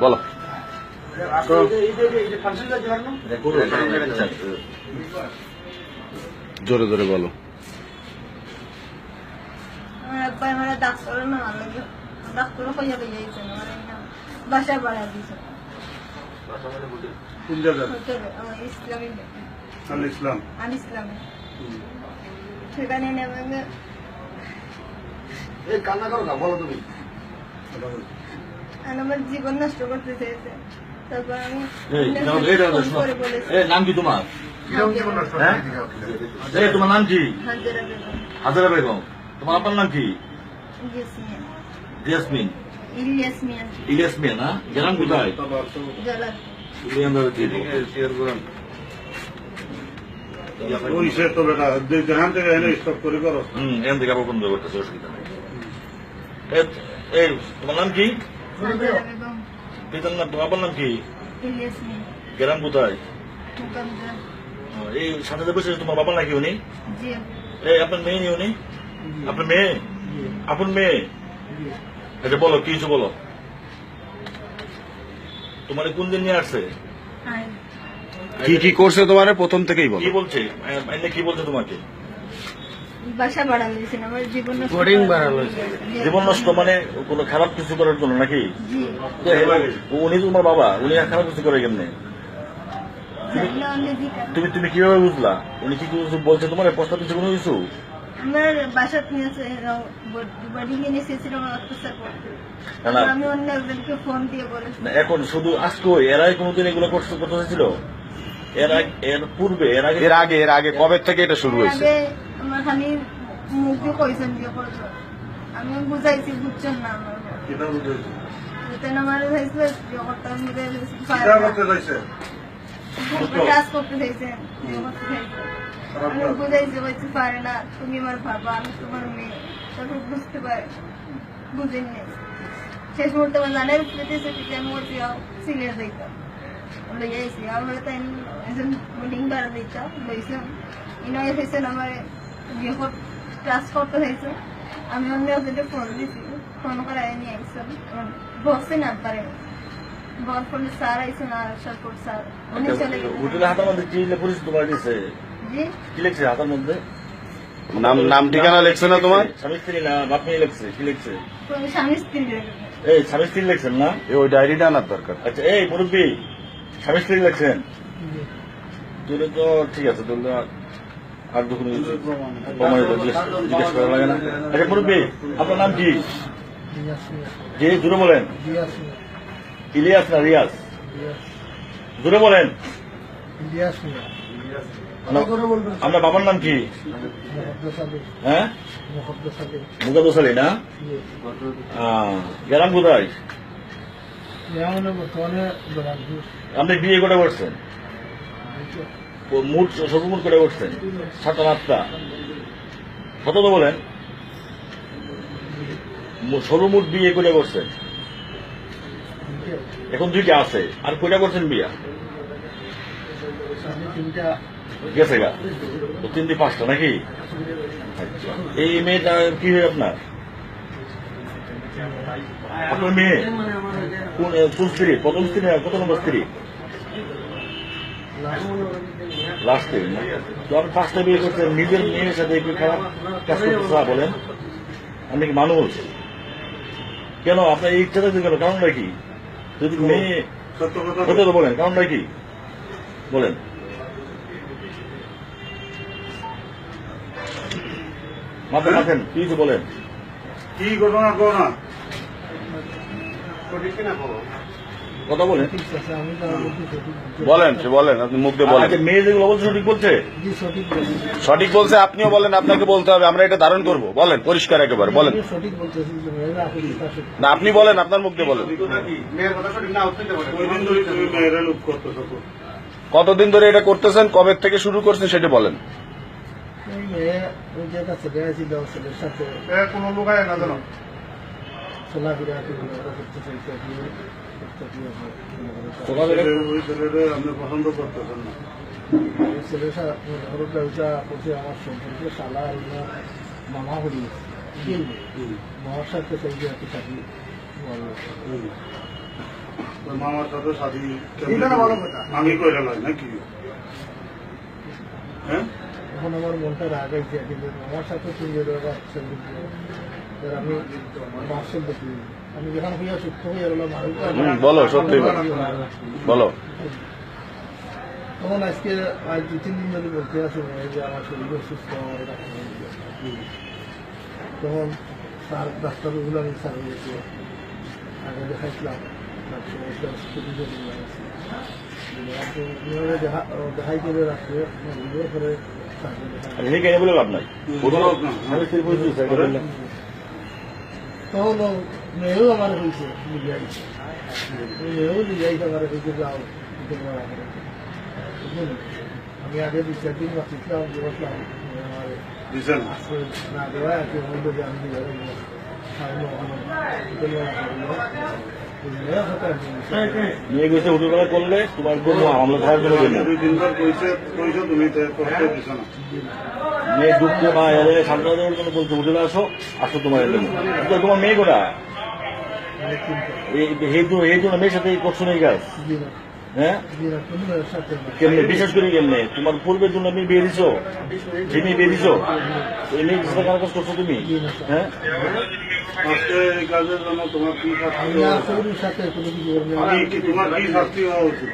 বলো। জোরে জোরে বলো। সেখানে কান্না করো না বলো তুমি আমার জীবন নষ্ট করতে চেয়েছে তারপর আমি নাম কি তোমার? হ্যাঁ? তোমার নাম কি? হাজারা বেগম। তোমার আপনার নাম জেসমিন ইলিয়াস মিয়া না? কোথায়? তোমার নাম পিতার নাম আপনার নাম কি? গ্রাম কোথায়? এই সাথে বসে তোমার বাবা নাকি উনি? এই আপনার মেয়ে উনি? আপনার মেয়ে? আপনার মেয়ে? আচ্ছা বলো কি কিছু বলো? তোমার কোন দিন নিয়ে আসছে? কি কি করছে তোমার? প্রথম থেকেই বলো। কি বলছে? কি বলছে তোমাকে? বাসা আমার জীবন নষ্ট। জীবন মানে কোনো খারাপ কিছু করার জন্য নাকি? উনি তোমার বাবা উনি আর খারাপ কিছু করে কেমনে? তুমি তুমি কীভাবে বুঝলা? উনি কি কিছু বলছে তোমার? প্রস্তাব দিচ্ছে কোনো কিছু? আমার বাসাত নিয়েছে বডি নিয়ে এসেছিল অত্যাচার করতে। না, না। আমি অন্য একজনকে ফোন দিয়ে বলেছি। এখন শুধু আজকে এরাই কোনোদিন এগুলো করতে করতে হয়েছিল এর আগে এর পূর্বে এর আগে এর আগে এর আগে কবে থেকে এটা শুরু হয়েছে? আমার খালি মুখ দিয়ে কইছেন দিয়ে করছ আমি বুঝাইছি বুঝছেন না আমার যেতেন আমার হয়েছিল বিয়ে করতে চাইছে কাজ করতে বিয়ে চাইছেন আমি বুঝাইছি বলছি পারে না তুমি আমার বাবা আমি তোমার মেয়ে। তারপর বুঝতে পারে বুঝেন নেই। শেষ মুহূর্তে আমার জানের প্রতি সেটিকে আমি সিরিয়াস দিতাম লইয়া আমার তাই একজন মিটিং বার দিতাম লইছিলাম ইনো এসেছেন আমার বিয়ে ক্লাস করতে হয়েছে। আমি অন্য একজনকে ফোন দিছি। ফোন করে নিয়ে আইসলাম বসে না পারে বল করলে স্যার আইসেন আর সারপুর স্যার। উনি চলে হোটেলে গেলেন হাতের মধ্যে কি পুলিশ তোমার দিছে? জি। কি লিখছে হাতের মধ্যে? নাম নাম ঠিকানা লিখছে না তোমার? স্বামী স্ত্রী না বাপ মেয়ে লিখছে কি লিখছে? স্বামী স্ত্রী এই স্বামী স্ত্রী লিখছেন না? ওই ডায়েরিটা আনার দরকার। আচ্ছা এই মুরব্বী স্বামী স্ত্রী লিখছেন? তুলে তো ঠিক আছে তুলে আর- কিছু প্রমাণিত জিজ্ঞেস করা লাগে না। আচ্ছা মুরব্বী আপনার নাম কি? জি জুড়ে বলেন। ইলিয়াস না রিয়াজ? জুড়ে বলেন। আমরা- বাবার নাম কি? হ্যাঁ? মুকাদ্দস আলী না? গ্রাম কোথায় আপনি বিয়ে করে করছেন? মোট সর্বমোট করে করছেন সাতটা আটটা। কত তো বলেন। সর্বমোট বিয়ে করে করছেন এখন দুইটা আছে। আর কয়টা করছেন বিয়া? গেছে গা। তিন দিয়ে পাঁচটা নাকি? আচ্ছা। এই মেয়েটা কি হয় আপনার? আপনার মেয়ে? কোন স্ত্রী? প্রথম স্ত্রী কত নম্বর স্ত্রী? লাস্ট? তো আপনি পাঁচটা বিয়ে করছেন নিজের মেয়ের সাথে একটু খারাপ কাজ করতে চা বলেন। আপনি কি মানুষ? কেন? আপনার এই ইচ্ছা থাকতে গেল কারণটা কি? যদি মেয়ে সত্য কথা তো বলেন কারণটা কি? বলেন। মাথা মাথেন কি বলেন। কি ঘটনা কো না কথা বলেন। বলেন সে বলেন আপনি মুখ দিয়ে বলেন। মেয়ে যেগুলো বলছে সঠিক বলছে? সঠিক বলছে। আপনিও বলেন আপনাকে বলতে হবে আমরা এটা ধারণ করব। বলেন পরিষ্কার একেবারে বলেন। না আপনি বলেন আপনার মুখ দিয়ে বলেন? কতদিন ধরে এটা করতেছেন কবে থেকে শুরু করছেন সেটা বলেন। এ কোনো লোকায় না জানো? ছেলেটা আপনি পছন্দ করতেছেন না আমার সম্পর্কে মামা হলি মামার সাথে চাকরি মামার সাথে শাদি। আমি নাকি? হ্যাঁ? এখন আমার মনটা রাগ হয়েছে কিন্তু আমার সাথে আমি বাসের দেখি আমি যখন হইয়া সুস্থ গেলাম আর হুম, বলো, সত্যি বলো। তখন আজকে আজ দু তিন দিন ধরে বলতে আসি যে আমার শরীর অসুস্থ বলছে। তখন স্যার ডাক্তারগুলো আমি স্যার বলছে আগে দেখাইছিলাম দেখাই করে করে সেই কেন বলে লাভ নাই বলো না। স্বামী স্ত্রী পরিচয় স্যার বললেন তখন ও মেয়েও আমার হয়েছে লিগাই মেয়েও লিগাই আমার হয়েছে যাও এটা করা করে। বুঝলেন? আমি আগে দু চার দিন বাঁচিয়েছিলাম যে বসলাম আমার দিছেন আশ্রয় না দেওয়া আছে বলল যে আমি মেয়ে গেছে হোটেলবেলা করলে তোমার জন্য মামলা থাকার জন্য জন্য তুমি মেয়ে দুঃখ না এলে সান্ত্বনা দেওয়ার জন্য বলছে হোটেলে আসো আসো তোমার এলে। তোমার মেয়ে কোটা এই জন্য মেয়ের সাথে করছ না এই কাজ। জি না হ্যাঁ? কেমনে? বিশেষ করে কেমনে? তোমার পূর্বের জন্য তুমি বিয়ে দিছো? যে বিয়ে দিছো? এই মেয়ে কার কাজ করছ তুমি? হ্যাঁ? আজকে এই কাজের জন্য তোমার কি শাস্তি হওয়া উচিত? তোমার কি শাস্তি হওয়া উচিত?